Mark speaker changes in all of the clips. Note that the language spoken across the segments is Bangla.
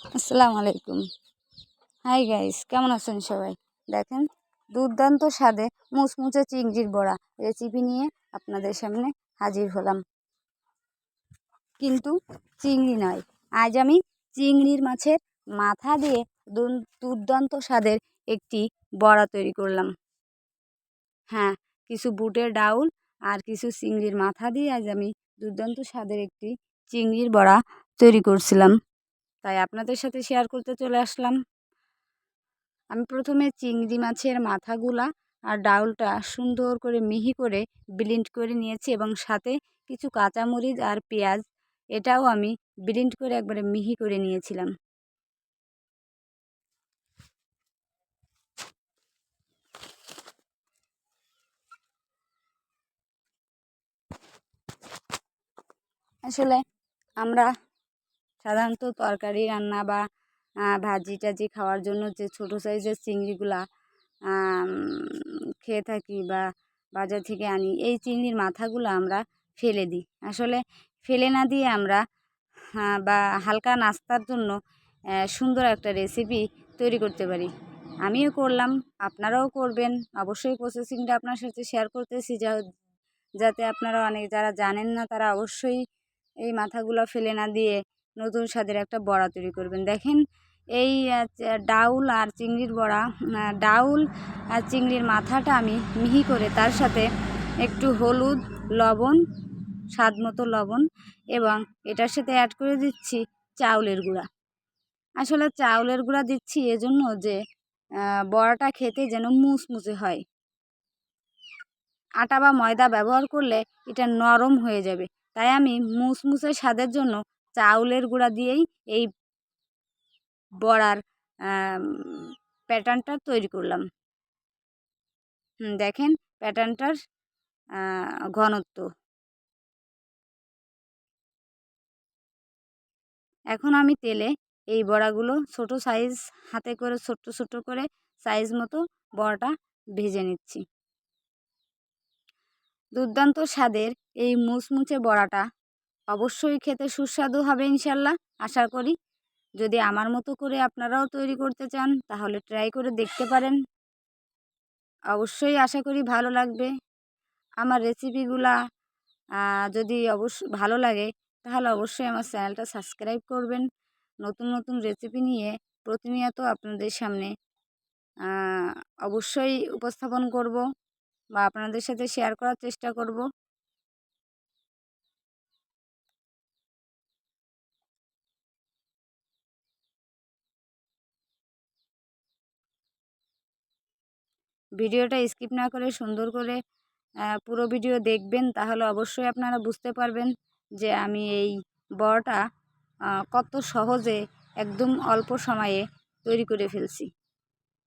Speaker 1: আসসালামু আলাইকুম। হাই গাইস কেমন আছেন সবাই? দেখেন, দুর্দান্ত স্বাদে মুচমুচে চিংড়ির বড়া রেসিপি নিয়ে আপনাদের সামনে হাজির হলাম। কিন্তু চিংড়ি নয়, আজ আমি চিংড়ির মাছের মাথা দিয়ে দুর্দান্ত স্বাদের একটি বড়া তৈরি করলাম। হ্যাঁ কিছু বুটের ডাউল আর কিছু চিংড়ির মাথা দিয়ে আজ আমি দুর্দান্ত স্বাদের একটি চিংড়ির বড়া তৈরি করছিলাম। তাই আপনাদের সাথে শেয়ার করতে চলে আসলাম। আমি প্রথমে চিংড়ি মাছের মাথাগুলা আর ডাউলটা সুন্দর করে মিহি করে ব্লিন্ড করে নিয়েছি এবং সাথে কিছু কাঁচামরিচ আর পেঁয়াজ, এটাও আমি ব্লিন্ড করে একবারে মিহি করে নিয়েছিলাম। আসলে আমরা সাধারণত তরকারি, রান্না বা ভাজি টাজি খাওয়ার জন্য যে ছোটো সাইজের চিংড়িগুলা খেয়ে থাকি বা বাজার থেকে আনি, এই চিংড়ির মাথাগুলো আমরা ফেলে দিই। আসলে ফেলে না দিয়ে আমরা বা হালকা নাস্তার জন্য সুন্দর একটা রেসিপি তৈরি করতে পারি। আমিও করলাম, আপনারাও করবেন। অবশ্যই প্রসেসিংটা আপনার সাথে শেয়ার করতেছি যা, যাতে আপনারা অনেক, যারা জানেন না তারা অবশ্যই এই মাথাগুলো ফেলে না দিয়ে নতুন স্বাদের একটা বড়া তৈরি করবেন। দেখেন এই ডাউল আর চিংড়ির বড়া ডাউল আর চিংড়ির মাথাটা আমি মিহি করে তার সাথে একটু হলুদ, লবণ, স্বাদ মতো লবণ এবং এটার সাথে অ্যাড করে দিচ্ছি চাউলের গুঁড়া। আসলে চাউলের গুঁড়া দিচ্ছি এজন্য যে বড়াটা খেতে যেন মুচমুচে হয়। আটা বা ময়দা ব্যবহার করলে এটা নরম হয়ে যাবে। তাই আমি মুসমুসে স্বাদের জন্য চাউলের গুঁড়া দিয়েই এই বড়ার প্যাটার্নটা তৈরি করলাম। দেখেন প্যাটার্নটার ঘনত্ব। এখন আমি তেলে এই বড়াগুলো ছোট সাইজ হাতে করে ছোট্ট ছোট্ট করে সাইজ মতো বড়াটা ভেজে নিচ্ছি। দুর্দান্ত স্বাদের এই মুচমুচে বড়াটা অবশ্যই খেতে সুস্বাদু হবে ইনশাল্লাহ, আশা করি। যদি আমার মতো করে আপনারাও তৈরি করতে চান, তাহলে ট্রাই করে দেখতে পারেন। অবশ্যই আশা করি ভালো লাগবে। আমার রেসিপিগুলা যদি অবশ্য ভালো লাগে, তাহলে অবশ্যই আমার চ্যানেলটা সাবস্ক্রাইব করবেন। নতুন নতুন রেসিপি নিয়ে প্রতিনিয়ত আপনাদের সামনে অবশ্যই উপস্থাপন করব বা আপনাদের সাথে শেয়ার করার চেষ্টা করব। ভিডিওটা স্কিপ না করে সুন্দর করে পুরো ভিডিও দেখবেন, তাহলে অবশ্যই আপনারা বুঝতে পারবেন যে আমি এই বড়টা কত সহজে একদম অল্প সময়ে তৈরি করে ফেলছি।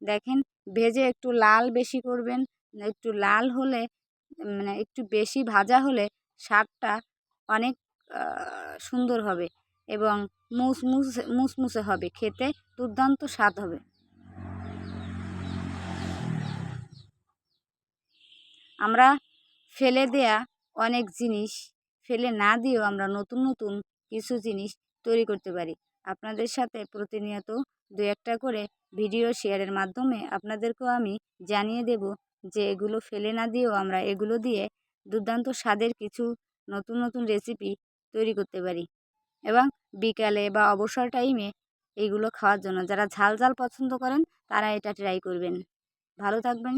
Speaker 1: দেখেন, ভেজে একটু লাল বেশি করবেন, একটু লাল হলে মানে একটু বেশি ভাজা হলে স্বাদটা অনেক সুন্দর হবে এবং মুসমুস, মুসমুসে হবে, খেতে দুর্দান্ত স্বাদ হবে। আমরা ফেলে দেয়া অনেক জিনিস, ফেলে না দিয়েও আমরা নতুন নতুন কিছু জিনিস তৈরি করতে পারি। আপনাদের সাথে প্রতিনিয়ত দু একটা করে ভিডিও শেয়ারের মাধ্যমে আপনাদেরকেও আমি জানিয়ে দেব যে এগুলো ফেলে না দিয়েও আমরা এগুলো দিয়ে দুর্দান্ত স্বাদের কিছু নতুন নতুন রেসিপি তৈরি করতে পারি। এবং বিকালে বা অবসর টাইমে এইগুলো খাওয়ার জন্য যারা ঝাল ঝাল পছন্দ করেন তারা এটা ট্রাই করবেন। ভালো থাকবেন